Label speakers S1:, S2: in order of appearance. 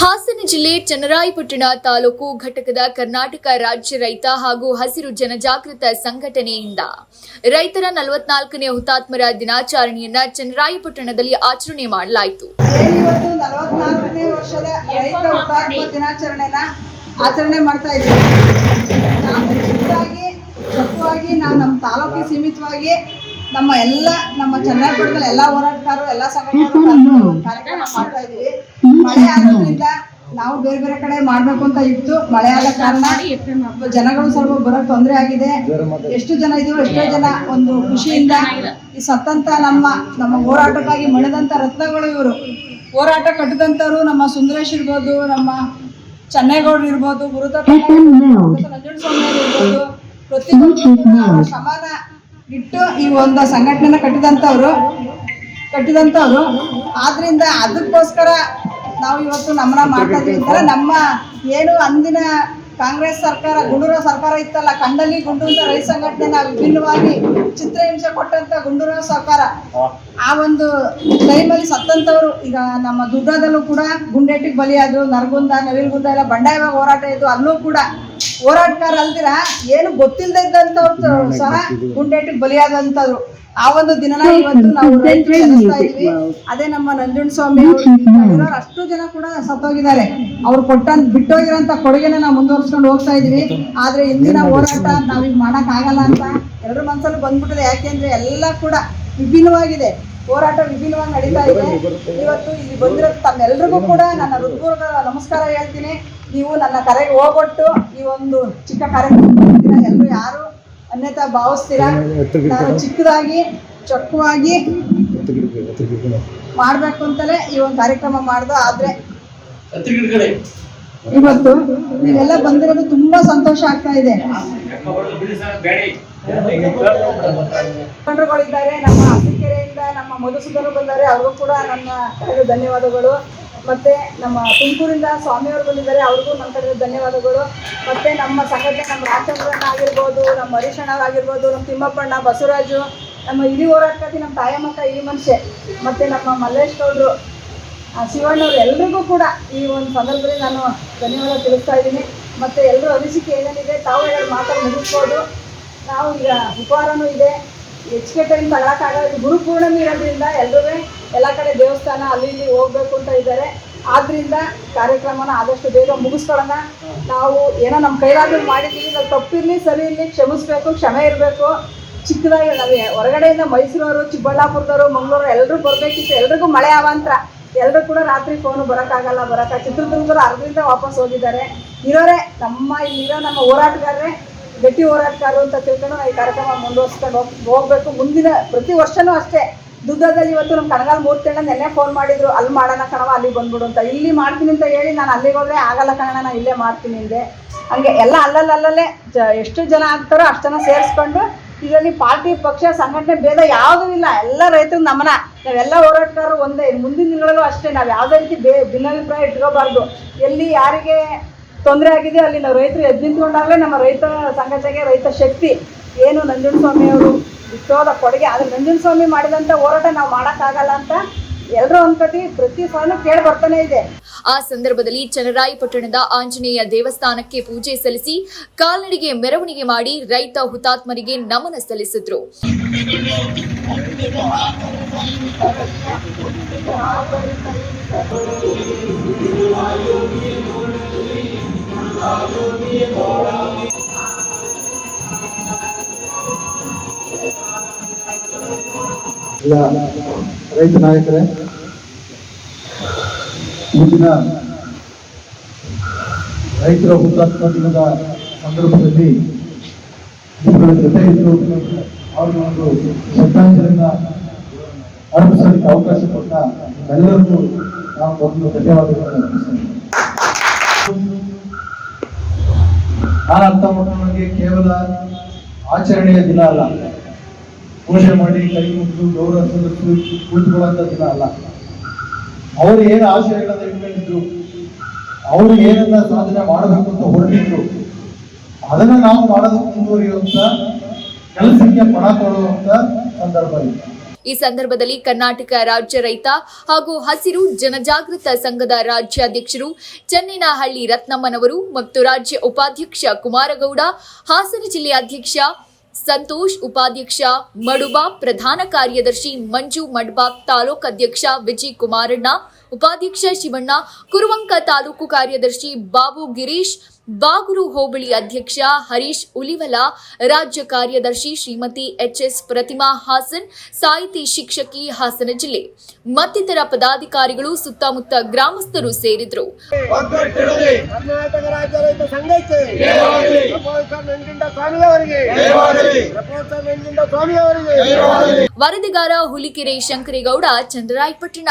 S1: ಹಾಸನ ಜಿಲ್ಲೆ ಚನ್ನರಾಯಪಟ್ಟಣ ತಾಲೂಕು ಘಟಕದ ಕರ್ನಾಟಕ ರಾಜ್ಯ ರೈತ ಹಾಗೂ ಹಸಿರು ಜನಜಾಗೃತ ಸಂಘಟನೆಯಿಂದ ರೈತರ ನಲವತ್ನಾಲ್ಕನೇ ಹುತಾತ್ಮರ ದಿನಾಚರಣೆಯನ್ನ ಚನ್ನರಾಯಪಟ್ಟಣದಲ್ಲಿ ಆಚರಣೆ ಮಾಡಲಾಯಿತು.
S2: ಆಚರಣೆ ಮಾಡ್ತಾ ಇದ್ದೀವಿ. ನಾವು ನಮ್ಮ ತಾಲೂಕಿಗೆ ಸೀಮಿತವಾಗಿ ನಮ್ಮ ಎಲ್ಲ ನಮ್ಮ ಚನ್ನಪಟ್ಟಣದಲ್ಲಿ ಎಲ್ಲ ಹೋರಾಟಗಾರರು ಎಲ್ಲ ಸಂಘಟನೆಗಳು ಕಾರ್ಯಕ್ರಮ ಮಾಡ್ತಾ ಇದೀವಿ ಮಳೆ ಆಗೋದ್ರಿಂದ ನಾವು ಬೇರೆ ಬೇರೆ ಕಡೆ ಮಾಡ್ಬೇಕು ಅಂತ ಇತ್ತು. ಮಳೆ ಆದ ಕಾರಣ ಜನಗಳು ಸ್ವಲ್ಪ ಬರೋಕ್ ತೊಂದರೆ ಆಗಿದೆ. ಎಷ್ಟು ಜನ ಇದೀವೋ ಎಷ್ಟೋ ಜನ ಒಂದು ಖುಷಿಯಿಂದ ಈ ಸತ್ತಂತ ನಮ್ಮ ನಮ್ಮ ಹೋರಾಟಕ್ಕಾಗಿ ಮಳೆದಂತ ರತ್ನಗಳು ಇವರು. ಹೋರಾಟ ಕಟ್ಟದಂತವ್ರು ನಮ್ಮ ಸುಂದರೇಶ್ ಇರ್ಬೋದು ನಮ್ಮ ಚೆನ್ನೇಗೌಡರು ಇರ್ಬೋದು ಗುರುತ ನಂಜುಂಡಸ್ವಾಮಿ ಇರ್ಬೋದು. ಪ್ರತಿಯೊಂದು ಶ್ರಮನ ಇಟ್ಟು ಈ ಒಂದು ಸಂಘಟನೆನ ಕಟ್ಟಿದಂಥವ್ರು ಕಟ್ಟಿದಂಥವ್ರು. ಆದ್ರಿಂದ ಅದಕ್ಕೋಸ್ಕರ ನಾವು ಇವತ್ತು ನಮ್ಮನ್ನ ಮಾಡ್ತಾ ಇದ್ದೀವಿ ನಮ್ಮ ಏನು ಅಂದಿನ ಕಾಂಗ್ರೆಸ್ ಸರ್ಕಾರ, ಗುಂಡೂರ ಸರ್ಕಾರ ಇತ್ತಲ್ಲ ಕಂಡಲ್ಲಿ ಗುಂಡೂರ ರೈತ ಸಂಘಟನೆ ವಿಭಿನ್ನವಾಗಿ ಚಿತ್ರಹಿಂಸೆ ಕೊಟ್ಟಂತ ಗುಂಡೂರ ಸರ್ಕಾರ, ಆ ಒಂದು ಟೈಮಲ್ಲಿ ಸತ್ತಂತವ್ರು ಈಗ ನಮ್ಮ ದುರ್ಗದಲ್ಲೂ ಕೂಡ ಗುಂಡೇಟಿಗೆ ಬಲಿಯಾದ್ರು, ನರಗುಂದ, ನವಿಲ್ಗುಂದ ಎಲ್ಲ ಬಂಡಾಯವಾಗಿ ಹೋರಾಟ ಇದ್ದು ಅಲ್ಲೂ ಕೂಡ ಹೋರಾಟಗಾರ ಅಲ್ದಿರ ಏನು ಗೊತ್ತಿಲ್ಲದೆ ಇದ್ದಂಥವ್ರು ಸಹ ಗುಂಡೇಟಿಗೆ ಬಲಿಯಾದಂಥವ್ರು. ಆ ಒಂದು ದಿನನ ಇವತ್ತು ನಾವು ಅದೇ ನಮ್ಮ ನಂಜುಂಡ ಸ್ವಾಮಿ ಅವ್ರು ಅಷ್ಟು ಜನ ಕೂಡ ಸತ್ತೋಗಿದ್ದಾರೆ. ಅವ್ರು ಕೊಟ್ಟ ಬಿಟ್ಟೋಗಿರೋಂಥ ಕೊಡುಗೆನ ನಾವು ಮುಂದುವರ್ಸ್ಕೊಂಡು ಹೋಗ್ತಾ ಇದೀವಿ. ಆದ್ರೆ ಇಂದಿನ ಹೋರಾಟ ನಾವೀಗ ಮಾಡಕ್ ಆಗಲ್ಲ ಅಂತ ಎಲ್ಲರ ಮನಸ್ಸಲ್ಲೂ ಬಂದ್ಬಿಟ್ಟಿದೆ. ಯಾಕೆಂದ್ರೆ ಎಲ್ಲ ಕೂಡ ವಿಭಿನ್ನವಾಗಿದೆ. ಹೋರಾಟ ವಿಭಿನ್ನವಾಗಿ ನಡೀತಾ ಇದೆ. ಇವತ್ತು ಇಲ್ಲಿ ಬಂದಿರೋ ತಮ್ಮೆಲ್ರಿಗೂ ಕೂಡ ನನ್ನ ಹೃತ್ಪೂರ್ವಕ ನಮಸ್ಕಾರ ಹೇಳ್ತೀನಿ. ನೀವು ನನ್ನ ಕರೆಗೆ ಹೋಗೊಟ್ಟು ಈ ಒಂದು ಚಿಕ್ಕ ಕಾರ್ಯಕ್ರಮ ಎಲ್ಲರೂ ಯಾರು ಅನ್ಯತಾ ಭಾವಿಸ್ತೀರಾ ನಾನು ಚಿಕ್ಕದಾಗಿ ಚೊಕ್ಕವಾಗಿ ಮಾಡ್ಬೇಕು ಅಂತಲೇ ಈ ಒಂದು ಕಾರ್ಯಕ್ರಮ ಮಾಡ್ದು ಆದ್ರೆ ಇವತ್ತು ನೀವೆಲ್ಲ ಬಂದಿರೋದು ತುಂಬಾ ಸಂತೋಷ ಆಗ್ತಾ ಇದೆ ನಮ್ಮ ಅಸಿಕೆರೆಯಿಂದ ನಮ್ಮ ಮಧುಸೂದನರು ಬಂದಾರೆ ಅವರು ಕೂಡ ನನ್ನ ಧನ್ಯವಾದಗಳು ಮತ್ತೆ ನಮ್ಮ ತುಮಕೂರಿಂದ ಸ್ವಾಮಿಯವರು ಬಂದಿದ್ದಾರೆ, ಅವ್ರಿಗೂ ನಮ್ಮ ಕಡೆ ಧನ್ಯವಾದಗಳು. ಮತ್ತೆ ನಮ್ಮ ಸಂಘಟನೆ ನಮ್ಮ ರಾಜಚಂದ್ರಣ್ಣ ಆಗಿರ್ಬೋದು, ನಮ್ಮ ಆಗಿರ್ಬೋದು, ನಮ್ಮ ತಿಮ್ಮಪ್ಪಣ್ಣ ಬಸವರಾಜು, ನಮ್ಮ ಇಡೀ ಹೋರಾಟಕ್ಕೆ ನಮ್ಮ ತಾಯಮ್ಮಕ್ಕ ಈ ಮನುಷ್ಯ, ಮತ್ತೆ ನಮ್ಮ ಮಲ್ಲೇಶ್ ಗೌಡ್ರು ಶಿವಣ್ಣವ್ರು ಎಲ್ರಿಗೂ ಕೂಡ ಈ ಒಂದು ಸಂದರ್ಭದಲ್ಲಿ ನಾನು ಧನ್ಯವಾದ ತಿಳಿಸ್ತಾ ಇದ್ದೀನಿ. ಮತ್ತೆ ಎಲ್ಲರೂ ಅನಿಸಿಕೆ ಏನೇನಿದೆ, ತಾವು ಎರಡು ಮಾತಾಡಿ ಮುಗಿಸ್ಬೋದು. ನಾವು ಈಗ ಉಪಹಾರನೂ ಇದೆ ಹೆಚ್ಚಿಗೆ ಟೈಮ್ ತಗೊಳಕ್ಕಾಗಲ್ಲ ಗುರುಪೂರ್ಣಮಿ ಗುರು ಪೂರ್ಣಿಮೆ ಇರೋದ್ರಿಂದ ಎಲ್ಲರೂ ಎಲ್ಲ ಕಡೆ ದೇವಸ್ಥಾನ ಅಲ್ಲಿ ಇಲ್ಲಿ ಹೋಗ್ಬೇಕು ಅಂತ ಇದ್ದಾರೆ. ಆದ್ರಿಂದ ಕಾರ್ಯಕ್ರಮನ ಆದಷ್ಟು ಬೇಗ ಮುಗಿಸ್ಕೊಳ್ಳೋಣ. ನಾವು ಏನೋ ನಮ್ಮ ಕೈಲಾದ್ರೂ ಮಾಡಿದ್ದೀವಿ, ನಾವು ತಪ್ಪಿರಲಿ, ಸರಿ ಇರಲಿ, ಕ್ಷಮಿಸ್ಬೇಕು, ಕ್ಷಮೆ ಇರಬೇಕು. ಚಿಕ್ಕದಾಗಿ ನಾವು ಹೊರಗಡೆಯಿಂದ ಮೈಸೂರವರು, ಚಿಕ್ಕಬಳ್ಳಾಪುರದವರು, ಮಂಗಳೂರು ಎಲ್ಲರೂ ಬರಬೇಕಿತ್ತು. ಎಲ್ರಿಗೂ ಮಳೆ ಅವಾಂತರ. ಎಲ್ಲರೂ ಕೂಡ ರಾತ್ರಿ ಫೋನು ಬರೋಕ್ಕಾಗಲ್ಲ, ಬರೋಕ್ಕ. ಚಿತ್ರದುರ್ಗದವರು ಅರ್ಧದಿಂದ ವಾಪಸ್ ಹೋಗಿದ್ದಾರೆ. ಇರೋರೆ, ನಮ್ಮ ಇಲ್ಲಿರೋ ನಮ್ಮ ಹೋರಾಟಗಾರರೇ, ಗಟ್ಟಿ ಹೋರಾಟಗಾರರು ಅಂತ ತಿಳ್ಕೊಂಡು ನಾವು ಈ ಕಾರ್ಯಕ್ರಮ ಮುಂದುವರ್ಸ್ಕೊಂಡು ಹೋಗ್, ಹೋಗ್ಬೇಕು. ಮುಂದಿನ ಪ್ರತಿ ವರ್ಷನೂ ಅಷ್ಟೇ. ದುರ್ಗದಲ್ಲಿ ಇವತ್ತು ನಮ್ಮ ಕಣಗಾಲ್ ಮೂರ್ತಣ್ಣ ನೆನ್ನೆ ಫೋನ್ ಮಾಡಿದ್ರು. ಅಲ್ಲಿ ಮಾಡೋಣ ಕಣವ ಅಲ್ಲಿಗೆ ಬಂದ್ಬಿಡು ಅಂತ. ಇಲ್ಲಿ ಮಾಡ್ತೀನಿ ಅಂತ ಹೇಳಿ ನಾನು ಅಲ್ಲಿಗೆ ಹೋದ್ರೆ ಆಗಲ್ಲ ಕಣ ನಾನು ಇಲ್ಲೇ ಮಾಡ್ತೀನಿ ಹಿಂದೆ ಹಂಗೆ ಎಲ್ಲ ಅಲ್ಲಲ್ಲಿ ಅಲ್ಲಲ್ಲೇ ಜ, ಎಷ್ಟು ಜನ ಆಗ್ತಾರೋ ಅಷ್ಟು ಜನ ಸೇರಿಸ್ಕೊಂಡು ಇದರಲ್ಲಿ ಪಾರ್ಟಿ, ಪಕ್ಷ, ಸಂಘಟನೆ, ಭೇದ ಯಾವುದೂ ಇಲ್ಲ. ಎಲ್ಲ ರೈತರು ನಮನ ನಾವೆಲ್ಲ ಹೋರಾಟಗಾರರು ಒಂದೇ. ಮುಂದಿನ ದಿನಗಳಲ್ಲೂ ಅಷ್ಟೇ. ನಾವು ಯಾವುದೇ ರೀತಿ ಬೇ, ಭಿನ್ನಾಭಿಪ್ರಾಯ ಇಟ್ಕೋಬಾರ್ದು. ಎಲ್ಲಿ ಯಾರಿಗೆ ತೊಂದರೆ ಆಗಿದೆಯೋ ಅಲ್ಲಿ ನಾವು ರೈತರು ಎದ್ದು ನಿಂತ್ಕೊಂಡಾಗಲೇ ನಮ್ಮ ರೈತ ಸಂಘಟನೆಗೆ ರೈತ ಶಕ್ತಿ. ಏನು ನಂಜುಂಡಸ್ವಾಮಿ ಅವರು ಬಿಟ್ಟೋದ ಕೊಡುಗೆ. ಆದರೆ ನಂಜುಂಡಸ್ವಾಮಿ ಮಾಡಿದಂಥ ಹೋರಾಟ ನಾವು ಮಾಡೋಕ್ಕಾಗಲ್ಲ ಅಂತ ಎಲ್ಲರೂ ಅನ್ಕೋತೀವಿ. ಪ್ರತಿ ಸಲನೂ ಕೇಳಿ ಬರ್ತಾನೆ ಇದೆ.
S1: ಆ ಸಂದರ್ಭದಲ್ಲಿ ಚನ್ನರಾಯಪಟ್ಟಣದ ಆಂಜನೇಯ ದೇವಸ್ಥಾನಕ್ಕೆ ಪೂಜೆ ಸಲ್ಲಿಸಿ ಕಾಲ್ನಡಿಗೆ ಮೆರವಣಿಗೆ ಮಾಡಿ ರೈತ ಹುತಾತ್ಮರಿಗೆ ನಮನ ಸಲ್ಲಿಸಿದ್ರು.
S3: ಎಲ್ಲ ರೈತ ನಾಯಕರೇ ಈ ದಿನ ರೈತರ ಹುತಾತ್ಮ ದಿನದ ಸಂದರ್ಭದಲ್ಲಿ ಇವುಗಳ ಜೊತೆ ಇದ್ದು ಅವ್ರಿಗೆ ಒಂದು ಶ್ರದ್ಧಾಂಜಲಿನ ಅರ್ಪಿಸಲಿಕ್ಕೆ ಅವಕಾಶ ಕೊಟ್ಟ ಎಲ್ಲರಿಗೂ ನಾವು ಒಂದು ಧನ್ಯವಾದಗಳನ್ನು ಅರ್ಪಿಸ್ತೇನೆ. ನಾನು ಅರ್ಥ ಮಾಡ್ಕೊಂಡಂಗೆ ಕೇವಲ ಆಚರಣೆಯ ದಿನ ಅಲ್ಲ. ಪೂಜೆ ಮಾಡಿ ಕೈ ಮುಗಿದು ಗೌರವ ಸಲ್ಲಿಸಿ ಕುಳಿತುಕೊಳ್ಳುವಂತ ದಿನ ಅಲ್ಲ. ಅವರು ಏನು ಆಶಯಗಳನ್ನು ಇಟ್ಕೊಂಡಿದ್ರು, ಅವರು ಏನನ್ನ ಸಾಧನೆ ಮಾಡಬೇಕು ಅಂತ ಹೊರಟಿದ್ರು, ಅದನ್ನ ನಾವು ಮಾಡೋದಕ್ಕೆ ಮುಂದುವರಿಯುವಂತ ಕೆಲಸಕ್ಕೆ ಪಣ ಕೊಡುವಂತ ಸಂದರ್ಭ ಇದೆ.
S1: ಈ ಸಂದರ್ಭದಲ್ಲಿ ಕರ್ನಾಟಕ ರಾಜ್ಯ ರೈತ ಹಾಗೂ ಹಸಿರು ಜನಜಾಗೃತ ಸಂಘದ ರಾಜ್ಯಾಧ್ಯಕ್ಷರು ಚೆನ್ನೈನಹಳ್ಳಿ ರತ್ನಮ್ಮನವರು ಮತ್ತು ರಾಜ್ಯ ಉಪಾಧ್ಯಕ್ಷ ಕುಮಾರಗೌಡ, ಹಾಸನ ಜಿಲ್ಲೆ ಅಧ್ಯಕ್ಷ ಸಂತೋಷ್ ಉಪಾಧ್ಯಕ್ಷ, ಮಡುಬಾ ಪ್ರಧಾನ ಕಾರ್ಯದರ್ಶಿ ಮಂಜು ಮಡ್ಬಾ, ತಾಲೂಕು ಅಧ್ಯಕ್ಷ ವಿಜಯ್ ಕುಮಾರಣ್ಣ, ಉಪಾಧ್ಯಕ್ಷ ಶಿವಣ್ಣ, ಕುರುವಂಕ ತಾಲೂಕು ಕಾರ್ಯದರ್ಶಿ ಬಾಬು ಗಿರೀಶ್ ಬಾಗುರು ಹೋಬಳಿ ಅಧ್ಯಕ್ಷ ಹರೀಶ್ ಉಲಿವಲ ರಾಜ್ಯ ಕಾರ್ಯದರ್ಶಿ ಶ್ರೀಮತಿ ಎಚ್ಎಸ್ ಪ್ರತಿಮಾ ಹಾಸನ್ ಸಾಹಿತಿ ಶಿಕ್ಷಕಿ ಹಾಸನ ಜಿಲ್ಲೆ. ಮತ್ತಿತರ ಪದಾಧಿಕಾರಿಗಳು ಸುತ್ತಮುತ್ತ ಗ್ರಾಮಸ್ಥರು ಸೇರಿದ್ರು.
S4: ಕರ್ನಾಟಕ ರಾಜ್ಯ ರೈತ ಸಂಘಕ್ಕೆ ಪ್ರಪೋಸಲ್ ನಂಜುಂಡ ಸ್ವಾಮಿ ಅವರಿಗೆ. ಪ್ರಪೋಸಲ್ ನಂಜುಂಡ ಸ್ವಾಮಿ ಅವರಿಗೆ.
S1: ವರದಿಗಾರ ಹುಲಿಕೆರೆ ಶಂಕರೇಗೌಡ ಚಂದ್ರಾಯಪಟ್ಟಣ.